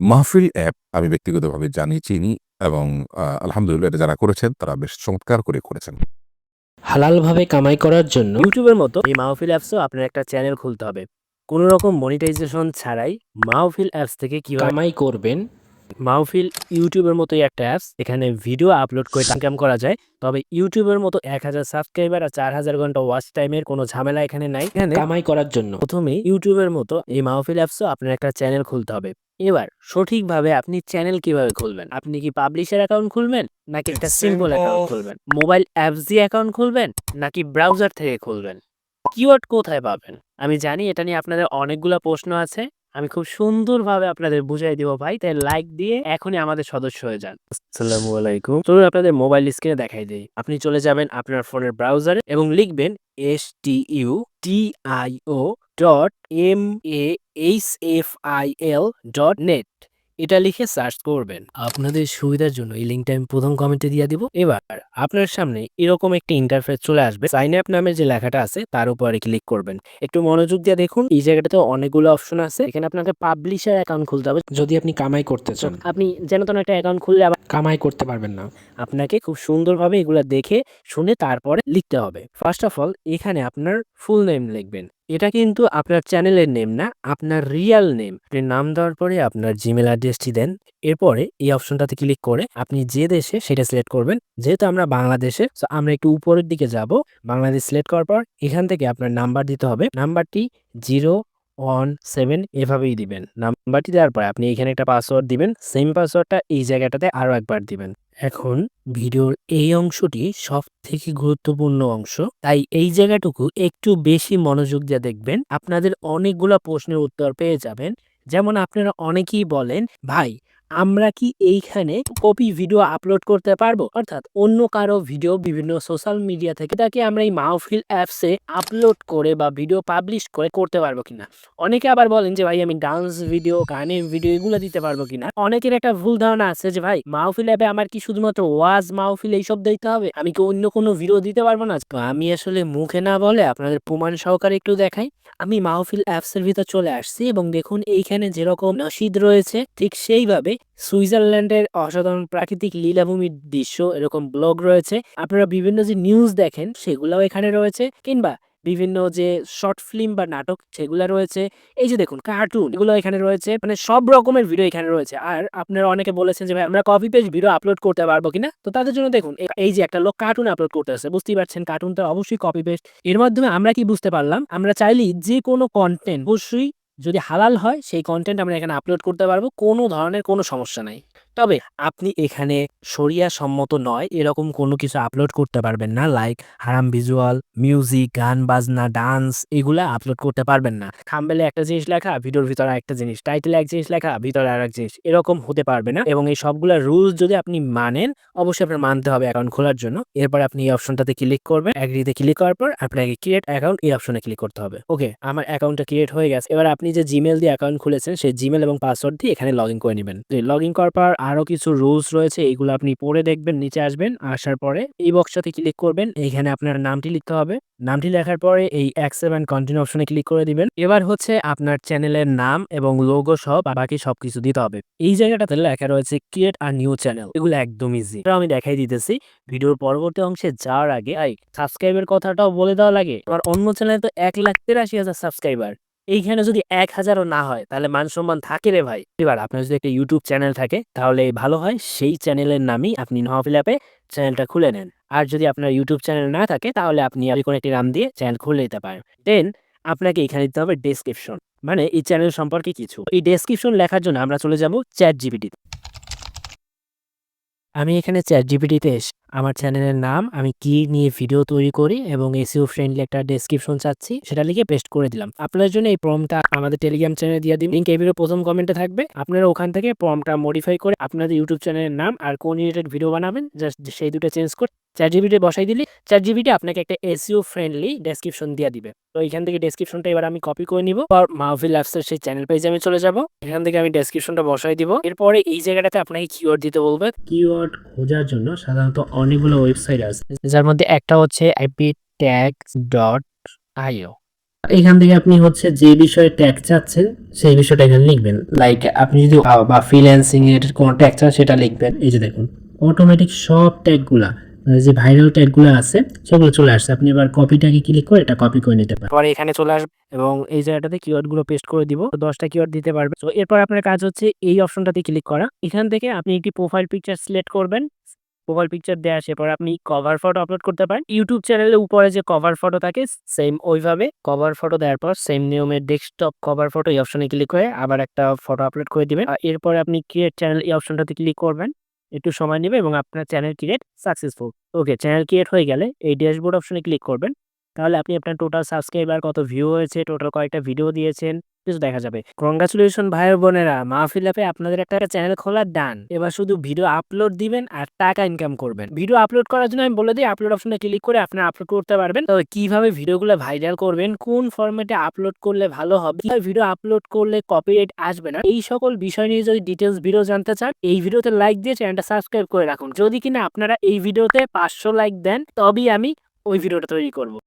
মাহফিল অ্যাপ আমি ব্যক্তিগতভাবে জানি, চিনি এবং আলহামদুলিল্লাহ এটা যারা করেছেন তারা বেশ চমৎকার করে করেছেন। হালালভাবে কামাই করার জন্য ইউটিউবের মতো এই মাহফিল অ্যাপসও আপনার একটা চ্যানেল খুলতে হবে কোনো রকম মনিটাইজেশন ছাড়াই মাহফিল অ্যাপস থেকে কীভাবে কামাই করবেন মাহফিল ইউটিউবের মতোই একটা অ্যাপস এখানে ভিডিও আপলোড করে ইনকাম করা যায়। তবে ইউটিউবের মতো এক হাজার সাবস্ক্রাইবার আর চার হাজার ঘণ্টা ওয়াচ টাইমের কোনো ঝামেলা এখানে নাই। এখানে কামাই করার জন্য প্রথমে ইউটিউবের মতো এই মাহফিল অ্যাপসও আপনার একটা চ্যানেল খুলতে হবে। এবার সঠিকভাবে আপনি চ্যানেল কীভাবে খুলবেন? আপনি কি পাবলিশার অ্যাকাউন্ট খুলবেন নাকি একটা সিম্পল অ্যাকাউন্ট খুলবেন? মোবাইল অ্যাপস দিয়ে অ্যাকাউন্ট খুলবেন নাকি ব্রাউজার থেকে খুলবেন? কিওয়ার্ড কোথায় পাবেন? আমি জানি এটা নিয়ে আপনাদের অনেকগুলো প্রশ্ন আছে। আমি খুব সুন্দরভাবে আপনাদের বুঝাই দিব ভাই। তাই লাইক দিয়ে এখনই আমাদের সদস্য হয়ে যান। আসসালামু আলাইকুম। চলুন আপনাদের মোবাইল স্ক্রিনে দেখাই দিই। আপনি চলে যাবেন আপনার ফোনের ব্রাউজারে এবং লিখবেন S T U T I O dot M A H F I L dot net এটা লিখে সার্চ করবেন। আপনাদের সুবিধার জন্য এই লিঙ্কটা আমি প্রথম কমেন্টে দিয়ে দিব। এবার আপনার সামনে এরকম একটি ইন্টারফেস চলে আসবে। সাইন আপ নামের যে লেখাটা আছে তার উপরে ক্লিক করবেন। একটু মনোযোগ দিয়ে দেখুন এই জায়গাটাতে অনেকগুলো অপশন আছে। এখানে আপনাকে পাবলিশার অ্যাকাউন্ট খুলতে হবে। যদি আপনি কামাই করতে চান। আপনি যেন তেন একটা অ্যাকাউন্ট খুললে আবার কামাই করতে পারবেন না। আপনাকে খুব সুন্দরভাবে এগুলা দেখে শুনে তারপরে লিখতে হবে। ফার্স্ট অফ অল এখানে আপনার ফুল নেম লিখবেন। এটা কিন্তু আপনার চ্যানেলের নেম না, আপনার রিয়াল নেম। আপনি নাম দেওয়ার পরে আপনার জিমেল অ্যাড্রেসটি দেন, এরপরে এই অপশনটাতে ক্লিক করে আপনি যে দেশে সেটা সিলেক্ট করবেন। যেহেতু আমরা বাংলাদেশে তো আমরা একটু উপরের দিকে যাব। বাংলাদেশ সিলেক্ট করার পর এখান থেকে আপনার নাম্বার দিতে হবে। নাম্বারটি জিরো ওয়ান সেভেন এভাবেই দিবেন। নাম্বারটি দেওয়ার পরে আপনি এখানে একটা পাসওয়ার্ড দিবেন সেম পাসওয়ার্ডটা এই জায়গাটাতে আরও একবার দিবেন। এখন ভিডিওর এই অংশটি সব থেকে গুরুত্বপূর্ণ অংশ, তাই এই জায়গাটুকু একটু বেশি মনোযোগ দিয়ে দেখবেন। আপনাদের অনেকগুলো প্রশ্নের উত্তর পেয়ে যাবেন। যেমন আপনারা অনেকেই বলেন, ভাই আমরা কি এইখানে কপি ভিডিও আপলোড করতে পারব? অর্থাৎ অন্য কারও ভিডিও বিভিন্ন সোশ্যাল মিডিয়া থেকে তাকে আমরা এই মাহফিল অ্যাপসে আপলোড করে বা ভিডিও পাবলিশ করে করতে পারব কিনা? অনেকে আবার বলেন যে ভাই, আমি ডান্স ভিডিও গানের ভিডিও এগুলো দিতে পারব কিনা? অনেকের একটা ভুল ধারণা আছে যে ভাই মাহফিল অ্যাপে আমার কি শুধুমাত্র ওয়াজ মাহফিল এইসব দিতে হবে? আমি কি অন্য কোনো ভিডিও দিতে পারব না? তো আমি আসলে মুখে না বলে আপনাদের প্রমাণ সহকারে একটু দেখাই। আমি মাহফিল অ্যাপসের ভিতর চলে আসছি এবং দেখুন এইখানে যেরকম নসিদ রয়েছে, ঠিক সেইভাবে সুইজারল্যান্ডের অসাধারণ প্রাকৃতিক লীলাভূমির দৃশ্য, এরকম ব্লগ রয়েছে। আপনারা বিভিন্ন যে নিউজ দেখেন, সেগুলাও এখানে রয়েছে, কিংবা বিভিন্ন যে শর্ট ফিল্ম বা নাটক, সেগুলো রয়েছে। এই যে দেখুন কার্টুন এগুলো এখানে রয়েছে। মানে সব রকমের ভিডিও এখানে রয়েছে। আর আপনারা অনেকে বলেছেন যে, ভাই, আমরা কপি পেজ ভিডিও আপলোড করতে পারব কিনা? তো তাদের জন্য দেখুন এই যে একটা লোক কার্টুন আপলোড করতে করতেছে বুঝতেই পারছেন কার্টুন তো অবশ্যই কপি পেস্ট এর মাধ্যমে আমরা কি বুঝতে পারলাম? আমরা চাইলেই যে কোনো কন্টেন্ট অবশ্যই যদি হালাল হয়, সেই কন্টেন্ট আমরা এখানে আপলোড করতে পারব, কোনো ধরনের কোনো সমস্যা নাই। তবে আপনি এখানে শরিয়া সম্মত নয়, এরকম কোনো কিছু আপলোড করতে পারবেন না লাইক হারাম ভিজুয়াল মিউজিক গান, বাজনা ডান্স এগুলা আপলোড করতে পারবেন না। থাম্বেলে একটা জিনিস লেখা ভিডিওর ভিতরে একটা জিনিস টাইটেলে এক জিনিস লেখা, ভিতরে আর এক জিনিস, এরকম হতে পারবে না। এবং এই সবগুলা রুলস যদি আপনি মানেন, অবশ্যই আপনার মানতে হবে অ্যাকাউন্ট খোলার জন্য। এরপর আপনি এই অপশনটাতে ক্লিক করবেন অ্যাগ্রিতে ক্লিক করার পর আপনাকে ক্রিয়েট অ্যাকাউন্ট এই অপশনে ক্লিক করতে হবে। ওকে আমার অ্যাকাউন্টটা ক্রিয়েট হয়ে গেছে। এবার আপনি যে জিমেল দিয়ে অ্যাকাউন্ট খুলেছেন, সেই জিমেল এবং পাসওয়ার্ড দিয়ে এখানে লগ ইন করে নেবেন। লগ ইন করার পর আরও কিছু রুলস রয়েছে এইগুলো আপনি পড়ে দেখবেন, নিচে আসবেন, আসার পরে এই বক্সটাতে ক্লিক করবেন এইখানে আপনার নামটি লিখতে হবে। নামটি লেখার পরে এই অ্যাকসেপ্ট অ্যান্ড কন্টিনিউ অপশনে ক্লিক করে দিবেন। এবার হচ্ছে আপনার চ্যানেলের নাম এবং লোগো সহ বা বাকি সবকিছু দিতে হবে। এই জায়গাটাতে লেখা রয়েছে ক্রিয়েট আর নিউ চ্যানেল এগুলো একদম ইজি এটা আমি দেখাই দিতেছি। ভিডিওর পরবর্তী অংশে যাওয়ার আগে সাবস্ক্রাইবের কথাটাও বলে দেওয়া লাগে। আমার অন্য চ্যানেলে তো এক লাখ তেরাশি হাজার সাবস্ক্রাইবার এইখানে যদি এক হাজারও না হয়, তাহলে মান সম্মান থাকে রে ভাই। এবার আপনার যদি একটা ইউটিউব চ্যানেল থাকে, তাহলে ভালো হয়, সেই চ্যানেলের নামই আপনি নহফিল অ্যাপে চ্যানেলটা খুলে নেন। আর যদি আপনার ইউটিউব চ্যানেল না থাকে, তাহলে আপনি যে কোনো একটি নাম দিয়ে চ্যানেল খুলে নিতে পারেন। দেন আপনাকে এখানে দিতে হবে ডেসক্রিপশন মানে এই চ্যানেল সম্পর্কে কিছু। এই ডেসক্রিপশন লেখার জন্য আমরা চলে যাব চ্যাট জিপিটি আমি এখানে চ্যাট জিপিটিতে এসে আমার চ্যানেলের নাম, আমি কি নিয়ে ভিডিও তৈরি করি এবং এসিও ফ্রেন্ডলি একটা ডেসক্রিপশন চাচ্ছি, সেটা লিখে পেস্ট করে দিলাম। আপনার জন্য এই ফর্মটা আমাদের টেলিগ্রাম চ্যানেলে দিয়ে দিন। লিঙ্ক এই ভিডিও প্রথম কমেন্টে থাকবে। আপনারা ওখান থেকে ফর্মটা মডিফাই করে আপনাদের ইউটিউব চ্যানেলের নাম আর কোন রিলেটেড ভিডিও বানাবেন জাস্ট সেই দুটো চেঞ্জ করে চ্যাট জিবিটি বসাই দিলি চ্যাট জিবিটি আপনাকে একটা এসিও ফ্রেন্ডলি ডেসক্রিপশন দিয়ে দিবে। তো এখান থেকে ডেসক্রিপশনটা এবার আমি কপি করে নিব। আর মাহফিল অ্যাপসের সেই চ্যানেল পেজে আমি চলে যাব। এখান থেকে আমি ডেসক্রিপশনটা বসাই দিব। এরপরে এই জায়গাটাতে আপনাকে কিওয়ার্ড দিতে বলবে। কিওয়ার্ড খোঁজার জন্য সাধারণত অনেকগুলো ওয়েবসাইট আছে। যার মধ্যে একটা হচ্ছে আইপি ট্যাগ ডট আইও এখান থেকে আপনি হচ্ছে যে বিষয়ে ট্যাগ চাচ্ছেন সেই বিষয়টা এখানে লিখবেন। লাইক আপনি যদি বা ফ্রিল্যান্সিং এর কোনো ট্যাগ চান সেটা লিখবেন। এই যে দেখুন অটোমেটিক সব ট্যাগগুলা মানে যে ভাইরাল ট্যাগগুলো আছে সেগুলো চলে আসছে। আপনি এবার কপিটাকে ক্লিক করে এটা কপি করে নিতে পারেন। পরে এখানে চলে আসবে এবং এই জায়গাটাতে কিওয়ার্ডগুলো পেস্ট করে দিব। দশটা কিওয়ার্ড দিতে পারবে। তো এরপর আপনার কাজ হচ্ছে এই অপশনটাতে ক্লিক করা। এখান থেকে আপনি একটি প্রোফাইল পিকচার সিলেক্ট করবেন। প্রোফাইল পিকচার দেওয়া আসে পর আপনি কভার ফটো আপলোড করতে পারেন। ইউটিউব চ্যানেলের উপরে যে কভার ফটো থাকে সেম ওইভাবে কভার ফটো দেওয়ার পর সেম নিয়মে ডেস্কটপ কভার ফটো এই অপশনে ক্লিক করে আবার একটা ফটো আপলোড করে দিবেন। এরপরে আপনি ক্রিয়েট চ্যানেল এই অপশনটাতে ক্লিক করবেন। একটু সময় নেবে এবং আপনার channel create successful okay channel create হয়ে গেলে এই ড্যাশবোর্ড অপশনে ক্লিক করবেন। তাহলে আপনি আপনার টোটাল সাবস্ক্রাইবার কত ভিউ হয়েছে টোটাল কয়েকটা ভিডিও দিয়েছেন। কিছু দেখা যাবে। কংগ্রাচুলেশন ভাই বোনেরা। মাহফিল অ্যাপে আপনাদের একটা চ্যানেল খোলা ডান এবার শুধু ভিডিও আপলোড দিবেন আর টাকা ইনকাম করবেন। ভিডিও আপলোড করার জন্য আমি বলে দিই আপলোড অপশনে ক্লিক করে আপনারা আপলোড করতে পারবেন। তবে কীভাবে ভিডিওগুলো ভাইরাল করবেন, কোন ফরম্যাটে আপলোড করলে ভালো হবে, কীভাবে ভিডিও আপলোড করলে কপিরাইট আসবে না, এই সকল বিষয় নিয়ে যদি ডিটেলস ভিডিও জানতে চান, এই ভিডিওতে লাইক দিয়ে চ্যানেলটা সাবস্ক্রাইব করে রাখুন। যদি কিনা আপনারা এই ভিডিওতে পাঁচশো লাইক দেন, তবেই আমি ওই ভিডিওটা তৈরি করব।